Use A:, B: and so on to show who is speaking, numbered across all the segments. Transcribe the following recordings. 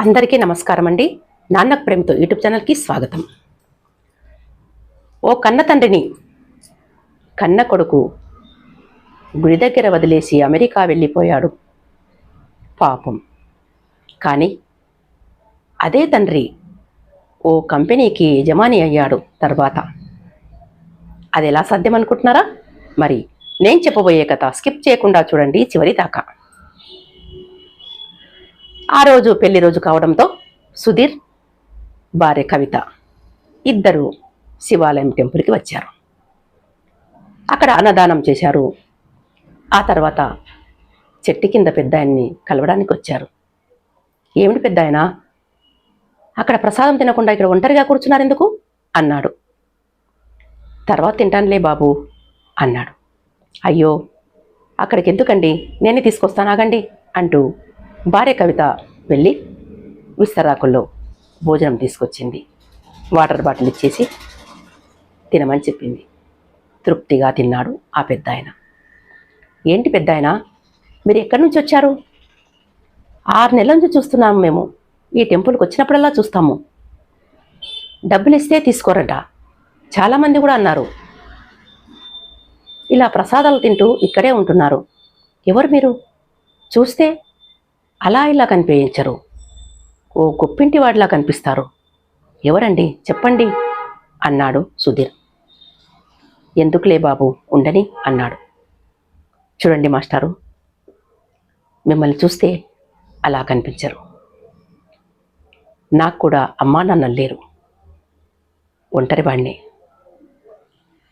A: అందరికీ నమస్కారం అండి. నాన్నకు ప్రేమతో యూట్యూబ్ ఛానల్కి స్వాగతం. ఓ కన్న తండ్రిని కన్న కొడుకు గుడి దగ్గర వదిలేసి అమెరికా వెళ్ళిపోయాడు. పాపం. కానీ అదే తండ్రి ఓ కంపెనీకి యజమాని అయ్యాడు తర్వాత. అది ఎలా సాధ్యం అనుకుంటున్నారా? మరి నేను చెప్పబోయే కథ స్కిప్ చేయకుండా చూడండి చివరి దాకా. ఆ రోజు పెళ్ళి రోజు కావడంతో సుధీర్ భార్య కవిత ఇద్దరు శివాలయం టెంపుల్కి వచ్చారు. అక్కడ అన్నదానం చేశారు. ఆ తర్వాత చెట్టు కింద పెద్ద ఆయన్ని కలవడానికి వచ్చారు. ఏమిటి పెద్ద ఆయన అక్కడ ప్రసాదం తినకుండా ఇక్కడ ఒంటరిగా కూర్చున్నారు ఎందుకు అన్నాడు. తర్వాత తింటానులే బాబు అన్నాడు. అయ్యో అక్కడికి ఎందుకండి? నేనే తీసుకొస్తానాగండి అంటూ భార్య కవిత వెళ్ళి విస్తరాకుల్లో భోజనం తీసుకొచ్చింది. వాటర్ బాటిల్ ఇచ్చేసి తినమని చెప్పింది. తృప్తిగా తిన్నాడు ఆ పెద్ద ఆయన ఏంటి పెద్ద ఆయన మీరు ఎక్కడి నుంచి వచ్చారు? ఆరు నెలల నుంచి చూస్తున్నాము మేము. ఈ టెంపుల్కి వచ్చినప్పుడల్లా చూస్తాము. డబ్బులు ఇస్తే తీసుకోరట. చాలామంది కూడా అన్నారు. ఇలా ప్రసాదాలు తింటూ ఇక్కడే ఉంటున్నారు. ఎవరు మీరు? చూస్తే అలా ఇలా కనిపించరు. ఓ గొప్పింటి వాడిలా కనిపిస్తారు. ఎవరండి? చెప్పండి అన్నాడు సుధీర్. ఎందుకులే బాబు ఉండని అన్నాడు. చూడండి మాస్టారు మిమ్మల్ని చూస్తే అలా కనిపించరు. నాకు కూడా అమ్మా నాన్న లేరు. ఒంటరి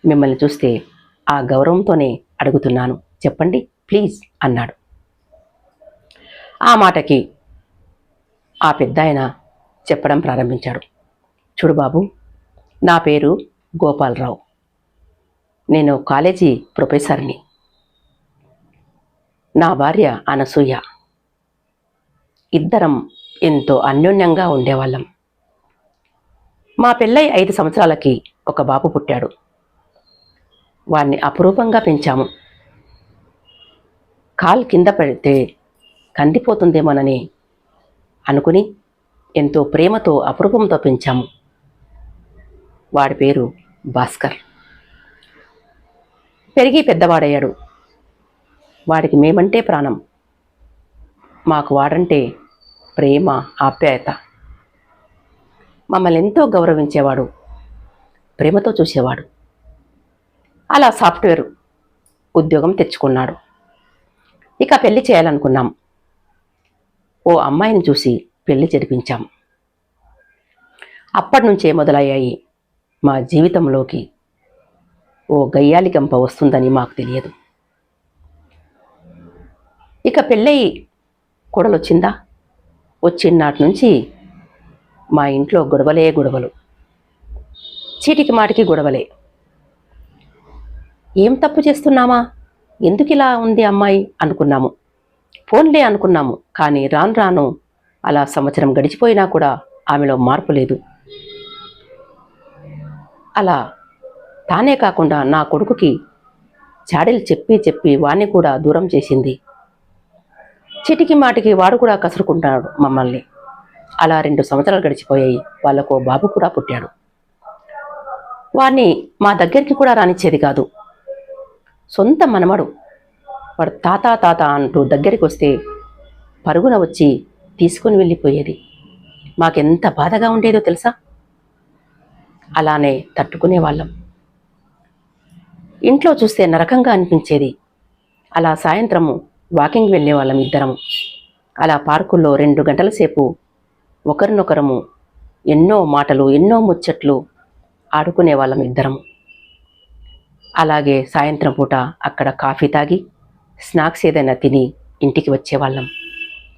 A: మిమ్మల్ని చూస్తే ఆ గౌరవంతోనే అడుగుతున్నాను. చెప్పండి ప్లీజ్ అన్నాడు. ఆ మాటకి ఆ పెద్ద ఆయన చెప్పడం ప్రారంభించాడు. చూడు బాబు నా పేరు గోపాలరావు. నేను కాలేజీ ప్రొఫెసర్ని. నా భార్య అనసూయ. ఇద్దరం ఎంతో అన్యోన్యంగా ఉండేవాళ్ళం. మా పెళ్ళై ఐదు సంవత్సరాలకి ఒక బాబు పుట్టాడు. వాణ్ణి అపురూపంగా పెంచాము. కాల్ కింద పెడితే కందిపోతుందేమోనని అనుకుని ఎంతో ప్రేమతో అపురూపంతో పెంచాము వాడి పేరు భాస్కర్. పెరిగి పెద్దవాడయ్యాడు. వాడికి మేమంటే ప్రాణం. మాకు వాడంటే ప్రేమ ఆప్యాయత. మమ్మల్ని ఎంతో గౌరవించేవాడు ప్రేమతో చూసేవాడు. అలా సాఫ్ట్వేర్ ఉద్యోగం తెచ్చుకున్నాడు. ఇక పెళ్ళి చేయాలనుకున్నాం. ఓ అమ్మాయిని చూసి పెళ్ళి జరిపించాం. అప్పటి నుంచే మొదలయ్యాయి మా జీవితంలోకి ఓ గయ్యాలి గంప వస్తుందని మాకు తెలియదు. ఇక పెళ్ళయి కొడలొచ్చిందా? వచ్చినాటి నుంచి మా ఇంట్లో గొడవలే గొడవలు. చీటికి మాటికి గొడవలే. ఏం తప్పు చేస్తున్నామా? ఎందుకు ఇలా ఉంది అమ్మాయి? అనుకున్నాము. ఫోన్లే అనుకున్నాము కానీ రాను రాను అలా సంవత్సరం గడిచిపోయినా కూడా ఆమెలో మార్పు లేదు. అలా తానే కాకుండా నా కొడుకుకి చాడీలు చెప్పి చెప్పి వాణ్ణి కూడా దూరం చేసింది. చిటికి మాటికి వాడు కూడా కసురుకుంటాడు మమ్మల్ని. అలా రెండు సంవత్సరాలు గడిచిపోయాయి వాళ్ళకు బాబు కూడా పుట్టాడు. వాణ్ణి మా దగ్గరికి కూడా రానిచ్చేది కాదు. సొంత మనమడు వాడు తాత తాత అంటూ దగ్గరికి వస్తే పరుగున వచ్చి తీసుకుని వెళ్ళిపోయేది. మాకెంత బాధగా ఉండేదో తెలుసా? అలానే తట్టుకునే వాళ్ళం. ఇంట్లో చూస్తే నరకంగా అనిపించేది. అలా సాయంత్రము వాకింగ్ వెళ్ళేవాళ్ళం ఇద్దరము. అలా పార్కుల్లో రెండు గంటల సేపు ఒకరినొకరము ఎన్నో మాటలు ఎన్నో ముచ్చట్లు ఆడుకునే వాళ్ళం ఇద్దరము. అలాగే సాయంత్రం పూట అక్కడ కాఫీ తాగి స్నాక్స్ ఏదైనా తిని ఇంటికి వచ్చేవాళ్ళం.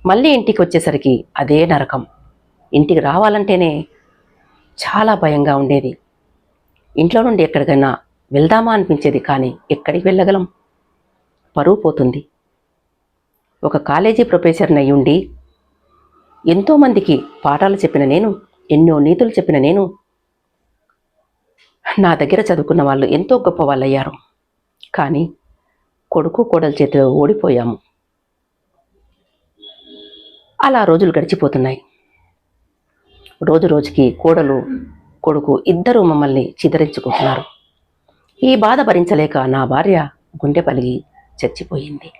A: మళ్ళీ ఇంటికి వచ్చేసరికి అదే నరకం. ఇంటికి రావాలంటేనే చాలా భయంగా ఉండేది. ఇంట్లో నుండి ఎక్కడికైనా వెళ్దామా అనిపించేది కానీ ఎక్కడికి వెళ్ళగలం. పరువు పోతుంది. ఒక కాలేజీ ప్రొఫెసర్ని అయ్యుండి ఎంతోమందికి పాఠాలు చెప్పిన నేను ఎన్నో నీతులు చెప్పిన నేను నా దగ్గర చదువుకున్న వాళ్ళు ఎంతో గొప్ప వాళ్ళయ్యారు కానీ కొడుకు కోడల చేతిలో ఓడిపోయాము. అలా రోజులు గడిచిపోతున్నాయి. రోజు రోజుకి కోడలు కొడుకు ఇద్దరూ మమ్మల్ని చిదరించుకుంటున్నారు. ఈ బాధ భరించలేక నా భార్య గుండె పలిగి చచ్చిపోయింది.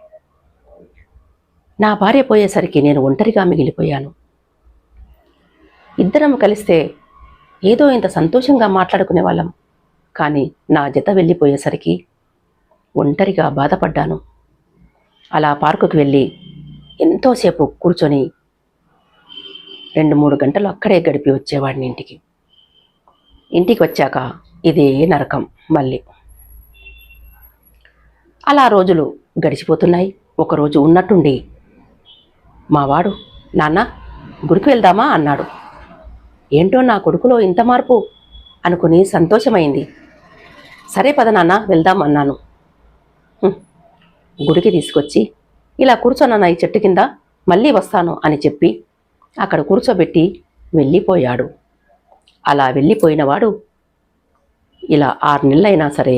A: నా భార్య పోయేసరికి నేను ఒంటరిగా మిగిలిపోయాను. ఇద్దరం కలిస్తే ఏదో ఇంత సంతోషంగా మాట్లాడుకునే వాళ్ళం కానీ నా జత వెళ్ళిపోయేసరికి ఒంటరిగా బాధపడ్డాను. అలా పార్కుకు వెళ్ళి ఎంతోసేపు కూర్చొని రెండు మూడు గంటలు అక్కడే గడిపి వచ్చేవాడిని ఇంటికి. ఇంటికి వచ్చాక ఇదే నరకం మళ్ళీ. అలా రోజులు గడిచిపోతున్నాయి. ఒకరోజు ఉన్నట్టుండి మావాడు నాన్న గుడికి వెళ్దామా? అన్నాడు. ఏంటో నా కొడుకులో ఇంత మార్పు అనుకుని సంతోషమైంది. సరే పద నాన్న వెళ్దాం అన్నాను. గుడికి తీసుకొచ్చి ఇలా కూర్చోనన్న ఈ చెట్టు కింద? మళ్ళీ వస్తాను అని చెప్పి అక్కడ కూర్చోబెట్టి వెళ్ళిపోయాడు. అలా వెళ్ళిపోయినవాడు ఇలా ఆరు నెలలైనా సరే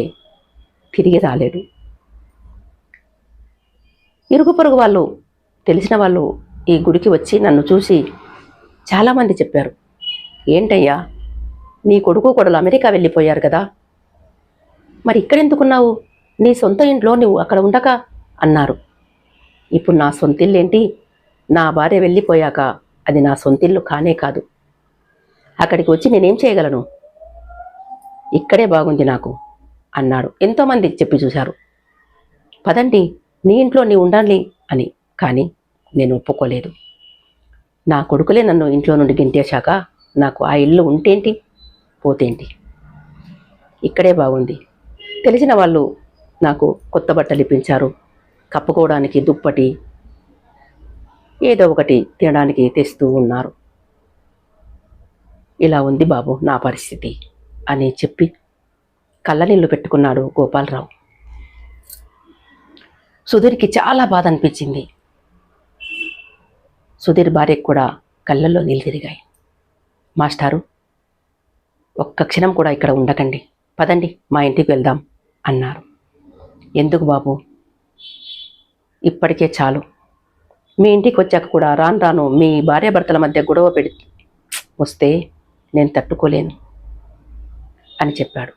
A: తిరిగి రాలేడు ఇరుగు పొరుగు వాళ్ళు తెలిసిన వాళ్ళు ఈ గుడికి వచ్చి నన్ను చూసి చాలామంది చెప్పారు ఏంటయ్యా నీ కొడుకు కొడలు అమెరికా వెళ్ళిపోయారు కదా. మరి ఇక్కడెందుకున్నావు? నీ సొంత ఇంట్లో నువ్వు అక్కడ ఉండక అన్నారు. ఇప్పుడు నా సొంతిల్లేంటి? నా భార్య వెళ్ళిపోయాక అది నా సొంతిల్లు కానే కాదు. అక్కడికి వచ్చి నేనేం చేయగలను? ఇక్కడే బాగుంది నాకు అన్నాడు. ఎంతోమంది చెప్పి చూశారు. పదండి నీ ఇంట్లో నీ ఉండాలి అని. కానీ నేను ఒప్పుకోలేదు. నా కొడుకులే నన్ను ఇంట్లో నుండి గింటేశాక నాకు ఆ ఇల్లు ఉంటేంటి పోతేంటి? ఇక్కడే బాగుంది. తెలిసిన వాళ్ళు నాకు కొత్త బట్టలు ఇప్పించారు కప్పుకోవడానికి దుప్పటి ఏదో ఒకటి తినడానికి తెస్తూ ఉన్నారు. ఇలా ఉంది బాబు నా పరిస్థితి అని చెప్పి కళ్ళనీళ్ళు పెట్టుకున్నాడు గోపాలరావు. సుధీర్కి చాలా బాధ అనిపించింది. సుధీర్ భార్యకు కూడా కళ్ళల్లో నీళ్ళు తిరిగాయి. మాస్టారు ఒక్క క్షణం కూడా ఇక్కడ ఉండకండి. పదండి మా ఇంటికి వెళ్దాం అన్నారు. ఎందుకు బాబు? ఇప్పటికే చాలు. మీ ఇంటికి వచ్చాక కూడా రాను రాను మీ భార్యాభర్తల మధ్య గొడవ పెడి వస్తే నేను తట్టుకోలేను అని చెప్పాడు.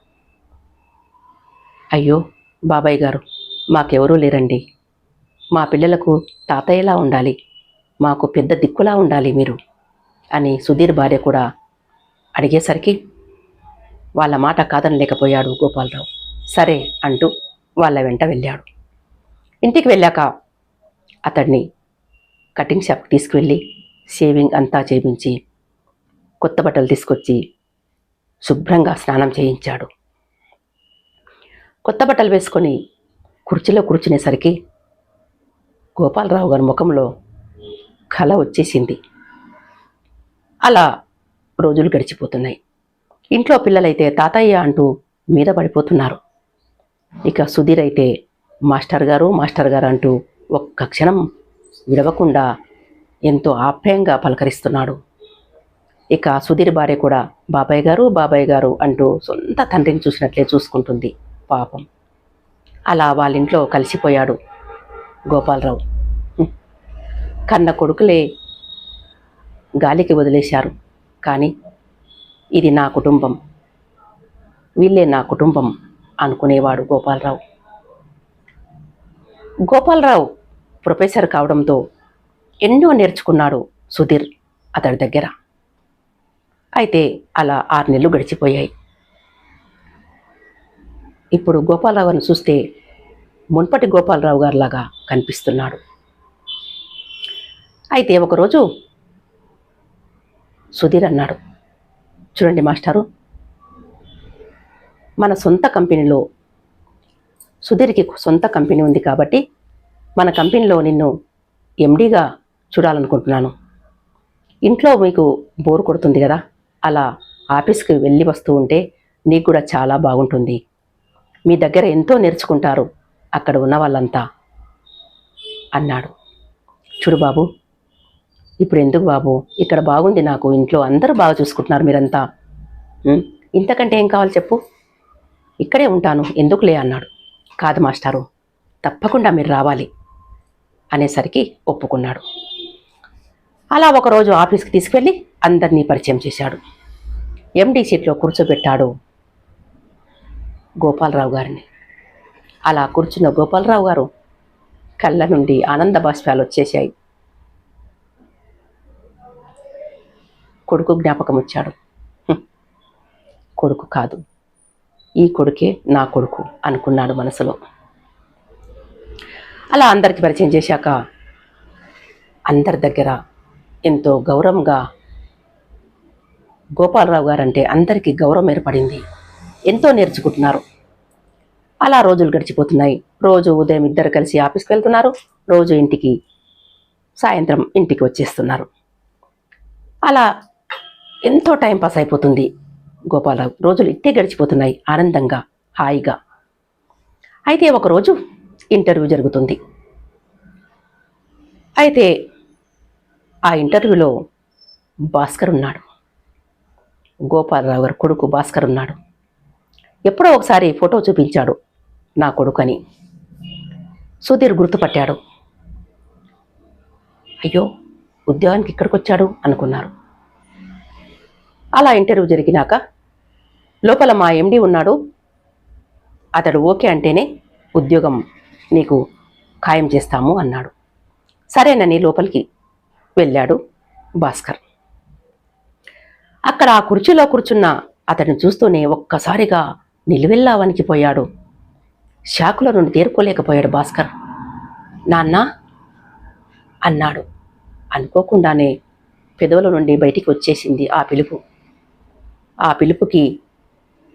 A: అయ్యో బాబాయ్ గారు మాకెవరూ లేరండి. మా పిల్లలకు తాతయ్యలా ఉండాలి మాకు పెద్ద దిక్కులా ఉండాలి మీరు అని సుధీర్ భార్య కూడా అడిగేసరికి వాళ్ళ మాట కాదనలేకపోయాడు గోపాలరావు. సరే అంటూ వాళ్ళ వెంట వెళ్ళాడు. ఇంటికి వెళ్ళాక అతడిని కటింగ్ షాప్కి తీసుకువెళ్ళి షేవింగ్ అంతా చేయించి కొత్త బట్టలు తీసుకొచ్చి శుభ్రంగా స్నానం చేయించాడు. కొత్త బట్టలు వేసుకొని కుర్చీలో కూర్చునేసరికి గోపాలరావు గారి ముఖంలో కళ వచ్చేసింది. అలా రోజులు గడిచిపోతున్నాయి. ఇంట్లో పిల్లలైతే తాతయ్య అంటూ మీద పడిపోతున్నారు. ఇక సుధీర్ అయితే మాస్టర్ గారు మాస్టర్ గారు అంటూ ఒక్క క్షణం విడవకుండా ఎంతో ఆప్యాయంగా పలకరిస్తున్నాడు. ఇక సుధీర్ భార్య కూడా బాబాయ్ గారు బాబాయ్ గారు అంటూ సొంత తండ్రిని చూసినట్లే చూసుకుంటుంది పాపం. అలా వాళ్ళ ఇంట్లో కలిసిపోయాడు గోపాలరావు. కన్న కొడుకులే గాలికి వదిలేశారు. కానీ ఇది నా కుటుంబం. వీళ్ళే నా కుటుంబం అనుకునేవాడు గోపాలరావు. గోపాలరావు ప్రొఫెసర్ కావడంతో ఎన్నో నేర్చుకున్నాడు సుధీర్ అతడి దగ్గర. అయితే అలా ఆరు నెలలు గడిచిపోయాయి. ఇప్పుడు గోపాలరావును చూస్తే మున్పటి గోపాలరావు గారిలాగా కనిపిస్తున్నాడు. అయితే ఒకరోజు సుధీర్ అన్నాడు చూడండి మాస్టారు మన సొంత కంపెనీలో సుధీర్కి సొంత కంపెనీ ఉంది కాబట్టి మన కంపెనీలో నిన్ను ఎండీగా చూడాలనుకుంటున్నాను. ఇంట్లో మీకు బోర్ కొడుతుంది కదా అలా ఆఫీస్కి వెళ్ళి వస్తూ ఉంటే నీకు కూడా చాలా బాగుంటుంది. మీ దగ్గర ఎంతో నేర్చుకుంటారు అక్కడ ఉన్న వాళ్ళంతా అన్నాడు. చూడు బాబు ఇప్పుడు ఎందుకు బాబు? ఇక్కడ బాగుంది నాకు ఇంట్లో అందరూ బాగా చూసుకుంటున్నారు మీరంతా. ఇంతకంటే ఏం కావాలి చెప్పు? ఇక్కడే ఉంటాను ఎందుకులే అన్నాడు. కాదు మాస్టారు తప్పకుండా మీరు రావాలి అనేసరికి ఒప్పుకున్నాడు. అలా ఒకరోజు ఆఫీస్కి తీసుకెళ్ళి అందరినీ పరిచయం చేశాడు. ఎండీ సీట్లో కూర్చోబెట్టాడు గోపాలరావు గారిని. అలా కూర్చున్న గోపాలరావు గారు కళ్ళ నుండి ఆనంద బాష్పాలు వచ్చేశాయి. కొడుకు జ్ఞాపకం వచ్చాడు. కొడుకు కాదు. ఈ కొడుకే నా కొడుకు అనుకున్నాడు మనసులో. అలా అందరికి పరిచయం చేశాక అందరి దగ్గర ఎంతో గౌరవంగా గోపాలరావు గారు అంటే అందరికీ గౌరవం ఏర్పడింది. ఎంతో నేర్చుకుంటున్నారు. అలా రోజులు గడిచిపోతున్నాయి. రోజు ఉదయం ఇద్దరు కలిసి ఆఫీస్కి వెళ్తున్నారు. రోజు ఇంటికి సాయంత్రం ఇంటికి వచ్చేస్తున్నారు. అలా ఎంతో టైం పాస్ అయిపోతుంది. గోపాలరావు రోజులు ఇట్టే గడిచిపోతున్నాయి ఆనందంగా హాయిగా. అయితే ఒకరోజు ఇంటర్వ్యూ జరుగుతుంది. అయితే ఆ ఇంటర్వ్యూలో భాస్కర్ ఉన్నాడు. గోపాలరావు గారు కొడుకు భాస్కర్ ఉన్నాడు. ఎప్పుడో ఒకసారి ఫోటో చూపించాడు నా కొడుకు అని సుధీర్ గుర్తుపట్టాడు. అయ్యో ఉద్యోగానికి ఇక్కడికి వచ్చాడు అనుకున్నారు. అలా ఇంటర్వ్యూ జరిగినాక లోపల మా ఎండి ఉన్నాడు. అతడు ఓకే అంటేనే ఉద్యోగం నీకు ఖాయం చేస్తాము అన్నాడు. సరేనని లోపలికి వెళ్ళాడు భాస్కర్. అక్కడ ఆ కుర్చీలో కూర్చున్న అతన్ని చూస్తూనే ఒక్కసారిగా నిలువెల్లా వణికిపోయాడు షాకుల నుండి తేరుకోలేకపోయాడు భాస్కర్. నాన్న అన్నాడు. అనుకోకుండానే పెదవుల నుండి బయటికి వచ్చేసింది ఆ పిలుపు. ఆ పిలుపుకి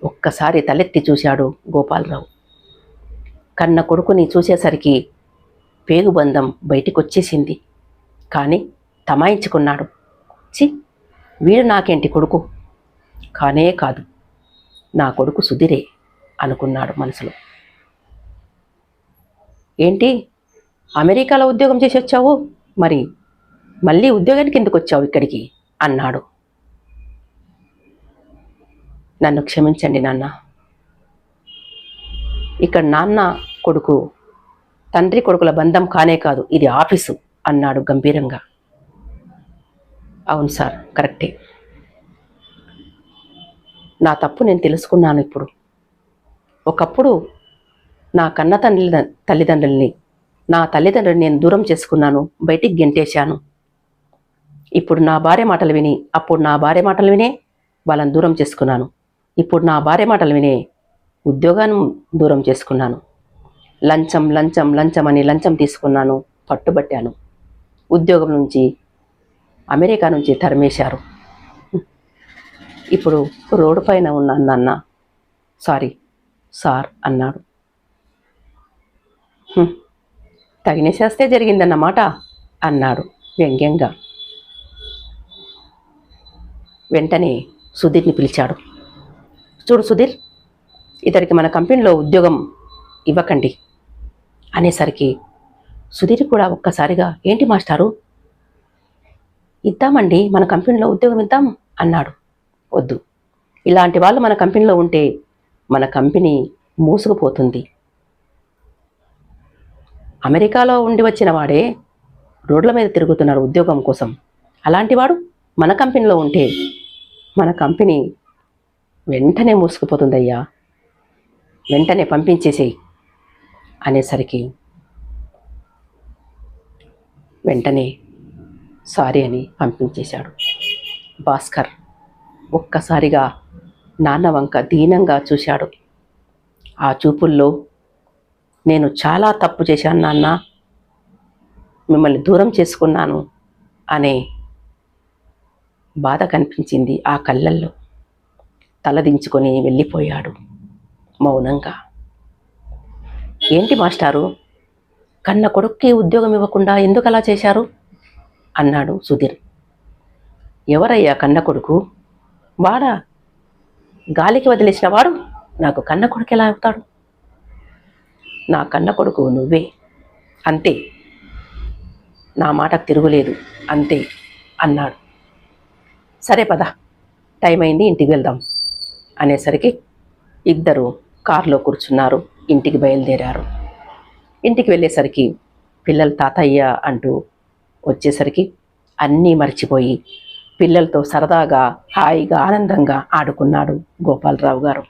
A: ఒక్కసారి తలెత్తి చూశాడు గోపాలరావు. కన్న కొడుకుని చూసేసరికి పేగుబంధం బయటికొచ్చేసింది. కానీ తమాయించుకున్నాడు. చి వీడు నాకేంటి కొడుకు? కానే కాదు నా కొడుకు సుధిరే అనుకున్నాడు మనసులో. ఏంటి? అమెరికాలో ఉద్యోగం చేసి వచ్చావు మరి మళ్ళీ ఉద్యోగానికి ఎందుకు వచ్చావు ఇక్కడికి? అన్నాడు. నన్ను క్షమించండి నాన్న. ఇక్కడ నాన్న కొడుకు తండ్రి కొడుకుల బంధం కానే కాదు ఇది ఆఫీసు అన్నాడు గంభీరంగా. అవును సార్ కరెక్టే. నా తప్పు నేను తెలుసుకున్నాను ఇప్పుడు. ఒకప్పుడు నా కన్న తల్లి తల్లిదండ్రుల్ని నా తల్లిదండ్రులు నేను దూరం చేసుకున్నాను బయటికి గెంటేశాను. ఇప్పుడు నా భార్య మాటలు విని అప్పుడు నా భార్య మాటలు వినే వాళ్ళని దూరం చేసుకున్నాను. ఇప్పుడు నా భార్య మాటలు వినే ఉద్యోగాన్ని దూరం చేసుకున్నాను. లంచం లంచం లంచం అని లంచం తీసుకున్నాను పట్టుబట్టాను. ఉద్యోగం నుంచి అమెరికా నుంచి తరిమేశారు. ఇప్పుడు రోడ్డు పైన ఉన్నాను నాన్న సారీ సార్ అన్నాడు. తగిన శాస్తే జరిగిందన్నమాట అన్నాడు వ్యంగ్యంగా. వెంటనే సుధీర్ని పిలిచాడు. చూడు సుధీర్ ఇతడికి మన కంపెనీలో ఉద్యోగం ఇవ్వకండి అనేసరికి సుధీర్ కూడా ఒక్కసారిగా ఏంటి మాస్టారు? ఇద్దామండి మన కంపెనీలో ఉద్యోగం ఇద్దాం అన్నాడు. వద్దు. ఇలాంటి వాళ్ళు మన కంపెనీలో ఉంటే మన కంపెనీ మూసుకుపోతుంది. అమెరికాలో ఉండి వచ్చిన వాడే రోడ్ల మీద తిరుగుతున్నారు ఉద్యోగం కోసం. అలాంటి వాడు మన కంపెనీలో ఉంటే మన కంపెనీ వెంటనే మూసుకుపోతుందయ్యా. వెంటనే పంపించేసేయి అనేసరికి వెంటనే సారీ అని పంపించేశాడు. భాస్కర్ ఒక్కసారిగా నాన్న వంక దీనంగా చూశాడు. ఆ చూపుల్లో నేను చాలా తప్పు చేశాను నాన్న. మిమ్మల్ని దూరం చేసుకున్నాను అనే బాధ కనిపించింది ఆ కళ్ళల్లో. తలదించుకొని వెళ్ళిపోయాడు మౌనంగా. ఏంటి మాస్టారు? కన్న కొడుక్కి ఉద్యోగం ఇవ్వకుండా ఎందుకు అలా చేశారు? అన్నాడు సుధీర్. ఎవరయ్యా కన్న కొడుకు? వాడా? గాలికి వదిలేసిన వాడు? నాకు కన్న కొడుకు ఎలా అవుతాడు? నా కన్న కొడుకు నువ్వే. అంతే. నా మాటకు తిరుగులేదు. అంతే అన్నాడు. సరే పద. టైం అయింది ఇంటికి వెళ్దాం. అనేసరికి ఇద్దరు కారులో కూర్చున్నారు ఇంటికి బయలుదేరారు. ఇంటికి వెళ్ళేసరికి పిల్లలు తాతయ్య అంటూ వచ్చేసరికి అన్నీ మర్చిపోయి పిల్లలతో సరదాగా హాయిగా ఆనందంగా ఆడుకున్నాడు గోపాలరావు గారు.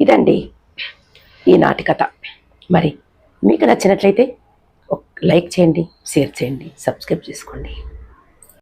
A: ఇదండి ఈనాటి కథ. మరి మీకు నచ్చినట్లయితే లైక్ చేయండి షేర్ చేయండి సబ్స్క్రైబ్ చేసుకోండి.